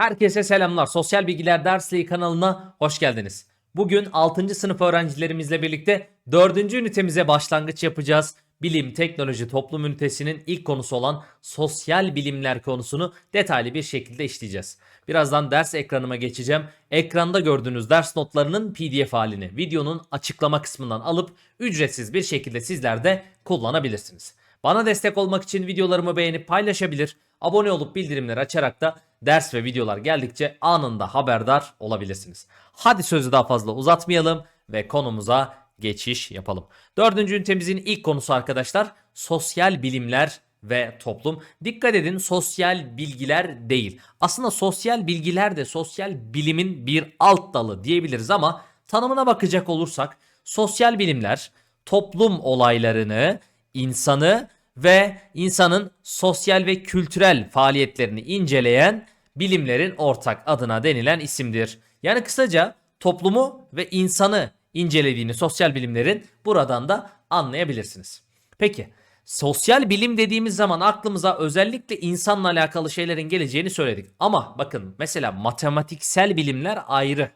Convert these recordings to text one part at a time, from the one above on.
Herkese selamlar. Sosyal Bilgiler Dersliği kanalına hoş geldiniz. Bugün 6. sınıf öğrencilerimizle birlikte 4. ünitemize başlangıç yapacağız. Bilim, teknoloji, toplum ünitesinin ilk konusu olan sosyal bilimler konusunu detaylı bir şekilde işleyeceğiz. Birazdan ders ekranıma geçeceğim. Ekranda gördüğünüz ders notlarının PDF halini videonun açıklama kısmından alıp ücretsiz bir şekilde sizler de kullanabilirsiniz. Bana destek olmak için videolarımı beğenip paylaşabilir, abone olup bildirimleri açarak da ders ve videolar geldikçe anında haberdar olabilirsiniz. Hadi sözü daha fazla uzatmayalım ve konumuza geçiş yapalım. Dördüncü ünitemizin ilk konusu arkadaşlar sosyal bilimler ve toplum. Dikkat edin sosyal bilgiler değil. Aslında sosyal bilgiler de sosyal bilimin bir alt dalı diyebiliriz ama tanımına bakacak olursak sosyal bilimler toplum olaylarını, insanı ve insanın sosyal ve kültürel faaliyetlerini inceleyen bilimlerin ortak adına denilen isimdir. Yani kısaca toplumu ve insanı incelediğini sosyal bilimlerin buradan da anlayabilirsiniz. Peki sosyal bilim dediğimiz zaman aklımıza özellikle insanla alakalı şeylerin geleceğini söyledik. Ama bakın mesela matematiksel bilimler ayrı.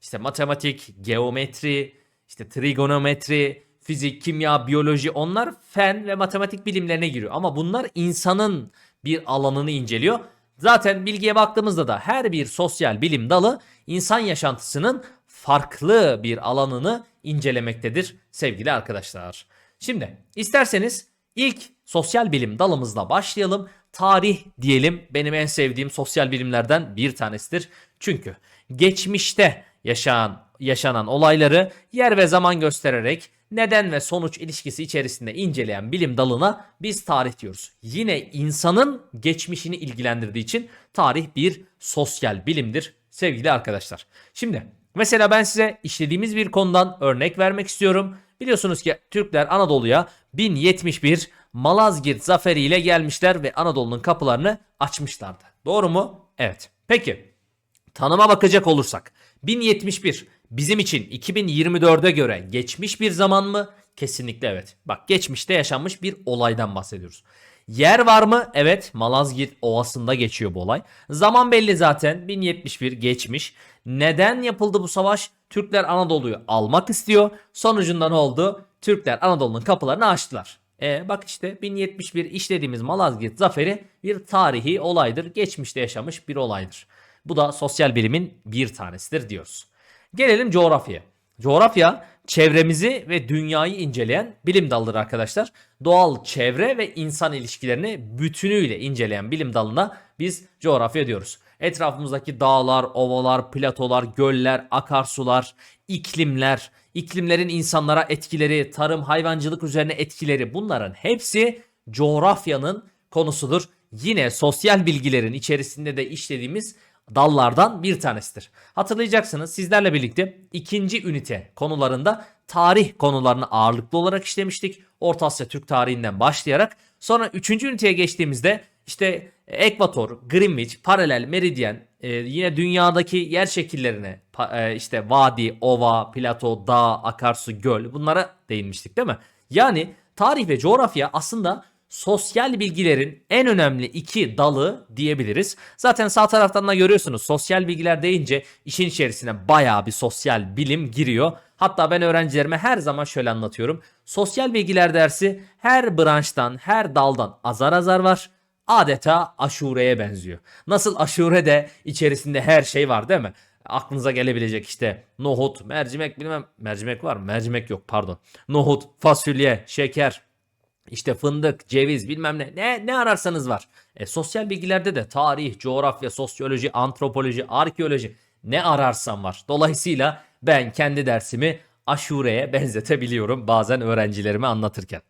İşte matematik, geometri, işte trigonometri, fizik, kimya, biyoloji onlar fen ve matematik bilimlerine giriyor. Ama bunlar insanın bir alanını inceliyor. Zaten bilgiye baktığımızda da her bir sosyal bilim dalı insan yaşantısının farklı bir alanını incelemektedir sevgili arkadaşlar. Şimdi isterseniz ilk sosyal bilim dalımızla başlayalım. Tarih diyelim benim en sevdiğim sosyal bilimlerden bir tanesidir. Çünkü geçmişte yaşanan yaşanan olayları yer ve zaman göstererek neden ve sonuç ilişkisi içerisinde inceleyen bilim dalına biz tarih diyoruz. Yine insanın geçmişini ilgilendirdiği için tarih bir sosyal bilimdir sevgili arkadaşlar. Şimdi mesela ben size işlediğimiz bir konudan örnek vermek istiyorum. Biliyorsunuz ki Türkler Anadolu'ya 1071 Malazgirt zaferiyle gelmişler ve Anadolu'nun kapılarını açmışlardı. Doğru mu? Evet. Peki tanıma bakacak olursak 1071 bizim için 2024'e göre geçmiş bir zaman mı? Kesinlikle evet. Bak geçmişte yaşanmış bir olaydan bahsediyoruz. Yer var mı? Evet Malazgirt Ovası'nda geçiyor bu olay. Zaman belli zaten 1071 geçmiş. Neden yapıldı bu savaş? Türkler Anadolu'yu almak istiyor. Sonucunda ne oldu? Türkler Anadolu'nun kapılarını açtılar. E bak işte 1071 işlediğimiz Malazgirt zaferi bir tarihi olaydır. Geçmişte yaşamış bir olaydır. Bu da sosyal bilimin bir tanesidir diyoruz. Gelelim coğrafyaya. Coğrafya çevremizi ve dünyayı inceleyen bilim dalıdır arkadaşlar. Doğal çevre ve insan ilişkilerini bütünüyle inceleyen bilim dalına biz coğrafya diyoruz. Etrafımızdaki dağlar, ovalar, platolar, göller, akarsular, iklimler, iklimlerin insanlara etkileri, tarım, hayvancılık üzerine etkileri bunların hepsi coğrafyanın konusudur. Yine sosyal bilgilerin içerisinde de işlediğimiz dallardan bir tanesidir. Hatırlayacaksınız sizlerle birlikte ikinci ünite konularında tarih konularını ağırlıklı olarak işlemiştik. Orta Asya Türk tarihinden başlayarak sonra üçüncü üniteye geçtiğimizde işte ekvator, Greenwich, paralel, meridyen, e, yine dünyadaki yer şekillerine e, işte vadi, ova, plato, dağ, akarsu, göl bunlara değinmiştik değil mi? Yani tarih ve coğrafya aslında sosyal bilgilerin en önemli iki dalı diyebiliriz. Zaten sağ taraftan da görüyorsunuz sosyal bilgiler deyince işin içerisine bayağı bir sosyal bilim giriyor. Hatta ben öğrencilerime her zaman şöyle anlatıyorum. Sosyal bilgiler dersi her branştan, her daldan azar azar var. Adeta aşureye benziyor. Nasıl aşure de içerisinde her şey var değil mi? Aklınıza gelebilecek işte nohut, mercimek bilmem mercimek var mı? Mercimek yok pardon. Nohut, fasulye, şeker, işte fındık, ceviz bilmem ne ne ne ararsanız var. E, sosyal bilgilerde de tarih, coğrafya, sosyoloji, antropoloji, arkeoloji ne ararsan var. Dolayısıyla ben kendi dersimi aşureye benzetebiliyorum bazen öğrencilerime anlatırken.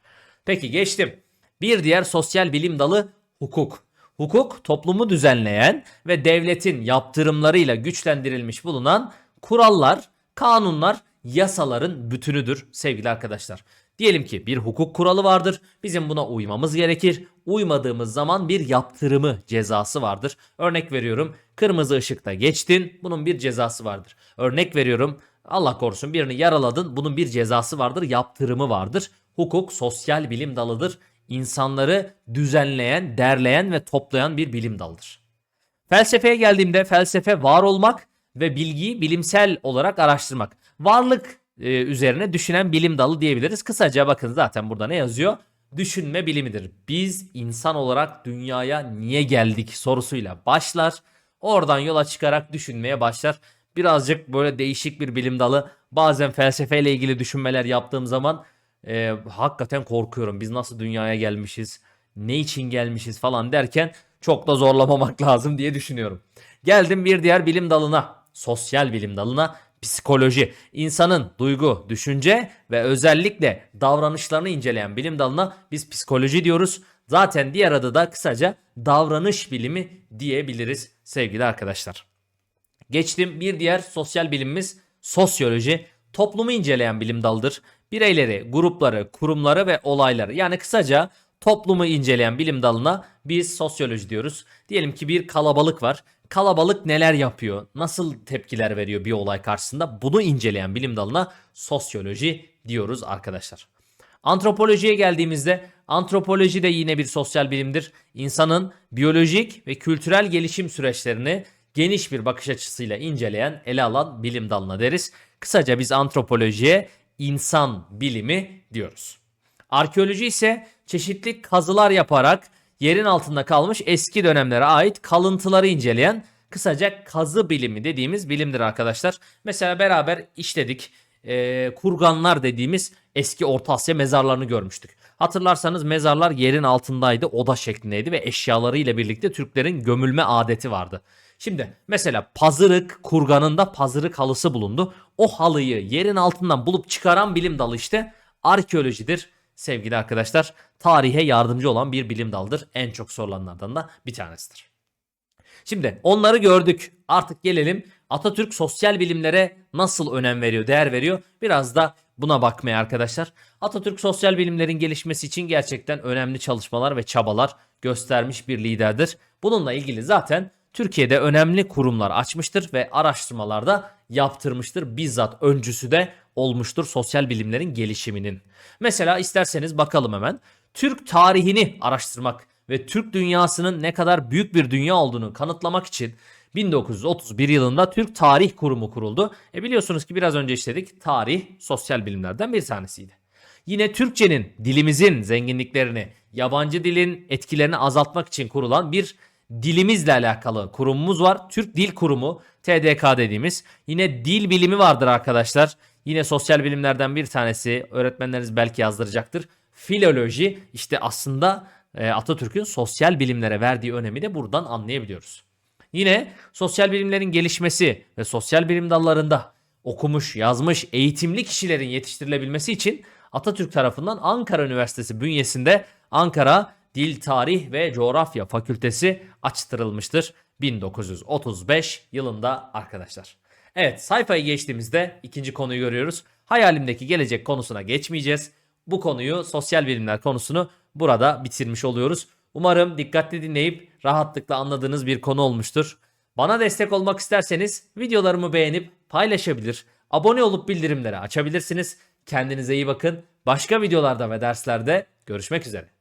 Peki geçtim. Bir diğer sosyal bilim dalı hukuk. Hukuk toplumu düzenleyen ve devletin yaptırımlarıyla güçlendirilmiş bulunan kurallar, kanunlar, yasaların bütünüdür sevgili arkadaşlar. Diyelim ki bir hukuk kuralı vardır. Bizim buna uymamız gerekir. Uymadığımız zaman bir yaptırımı, cezası vardır. Örnek veriyorum. Kırmızı ışıkta geçtin. Bunun bir cezası vardır. Örnek veriyorum. Allah korusun birini yaraladın. Bunun bir cezası vardır, yaptırımı vardır. Hukuk sosyal bilim dalıdır. İnsanları düzenleyen, derleyen ve toplayan bir bilim dalıdır. Felsefeye geldiğimde felsefe var olmak ve bilgiyi bilimsel olarak araştırmak. Varlık e, üzerine düşünen bilim dalı diyebiliriz. Kısaca bakın zaten burada ne yazıyor? Düşünme bilimidir. Biz insan olarak dünyaya niye geldik sorusuyla başlar. Oradan yola çıkarak düşünmeye başlar. Birazcık böyle değişik bir bilim dalı. Bazen felsefeyle ilgili düşünmeler yaptığım zaman e, hakikaten korkuyorum. Biz nasıl dünyaya gelmişiz? Ne için gelmişiz falan derken çok da zorlamamak lazım diye düşünüyorum. Geldim bir diğer bilim dalına. Sosyal bilim dalına psikoloji. İnsanın duygu, düşünce ve özellikle davranışlarını inceleyen bilim dalına biz psikoloji diyoruz. Zaten diğer adı da kısaca davranış bilimi diyebiliriz sevgili arkadaşlar. Geçtim bir diğer sosyal bilimimiz sosyoloji. Toplumu inceleyen bilim dalıdır. Bireyleri, grupları, kurumları ve olayları yani kısaca toplumu inceleyen bilim dalına biz sosyoloji diyoruz. Diyelim ki bir kalabalık var. Kalabalık neler yapıyor? Nasıl tepkiler veriyor bir olay karşısında? Bunu inceleyen bilim dalına sosyoloji diyoruz arkadaşlar. Antropolojiye geldiğimizde antropoloji de yine bir sosyal bilimdir. İnsanın biyolojik ve kültürel gelişim süreçlerini geniş bir bakış açısıyla inceleyen, ele alan bilim dalına deriz. Kısaca biz antropolojiye insan bilimi diyoruz. Arkeoloji ise çeşitli kazılar yaparak yerin altında kalmış eski dönemlere ait kalıntıları inceleyen kısaca kazı bilimi dediğimiz bilimdir arkadaşlar. Mesela beraber işledik. Ee, kurganlar dediğimiz eski Orta Asya mezarlarını görmüştük. Hatırlarsanız mezarlar yerin altındaydı, oda şeklindeydi ve eşyalarıyla birlikte Türklerin gömülme adeti vardı. Şimdi mesela pazırık kurganında pazırık halısı bulundu. O halıyı yerin altından bulup çıkaran bilim dalı işte arkeolojidir sevgili arkadaşlar. Tarihe yardımcı olan bir bilim dalıdır. En çok sorulanlardan da bir tanesidir. Şimdi onları gördük. Artık gelelim Atatürk sosyal bilimlere nasıl önem veriyor, değer veriyor? Biraz da buna bakmaya arkadaşlar. Atatürk sosyal bilimlerin gelişmesi için gerçekten önemli çalışmalar ve çabalar göstermiş bir liderdir. Bununla ilgili zaten Türkiye'de önemli kurumlar açmıştır ve araştırmalarda yaptırmıştır. Bizzat öncüsü de olmuştur sosyal bilimlerin gelişiminin. Mesela isterseniz bakalım hemen. Türk tarihini araştırmak ve Türk dünyasının ne kadar büyük bir dünya olduğunu kanıtlamak için 1931 yılında Türk Tarih Kurumu kuruldu. E biliyorsunuz ki biraz önce işledik. Tarih sosyal bilimlerden bir tanesiydi. Yine Türkçenin, dilimizin zenginliklerini, yabancı dilin etkilerini azaltmak için kurulan bir dilimizle alakalı kurumumuz var. Türk Dil Kurumu, TDK dediğimiz. Yine dil bilimi vardır arkadaşlar. Yine sosyal bilimlerden bir tanesi. Öğretmenleriniz belki yazdıracaktır. Filoloji işte aslında e, Atatürk'ün sosyal bilimlere verdiği önemi de buradan anlayabiliyoruz. Yine sosyal bilimlerin gelişmesi ve sosyal bilim dallarında okumuş, yazmış, eğitimli kişilerin yetiştirilebilmesi için Atatürk tarafından Ankara Üniversitesi bünyesinde Ankara Dil, Tarih ve Coğrafya Fakültesi açtırılmıştır 1935 yılında arkadaşlar. Evet sayfayı geçtiğimizde ikinci konuyu görüyoruz. Hayalimdeki gelecek konusuna geçmeyeceğiz. Bu konuyu sosyal bilimler konusunu burada bitirmiş oluyoruz. Umarım dikkatli dinleyip rahatlıkla anladığınız bir konu olmuştur. Bana destek olmak isterseniz videolarımı beğenip paylaşabilir, abone olup bildirimleri açabilirsiniz. Kendinize iyi bakın. Başka videolarda ve derslerde görüşmek üzere.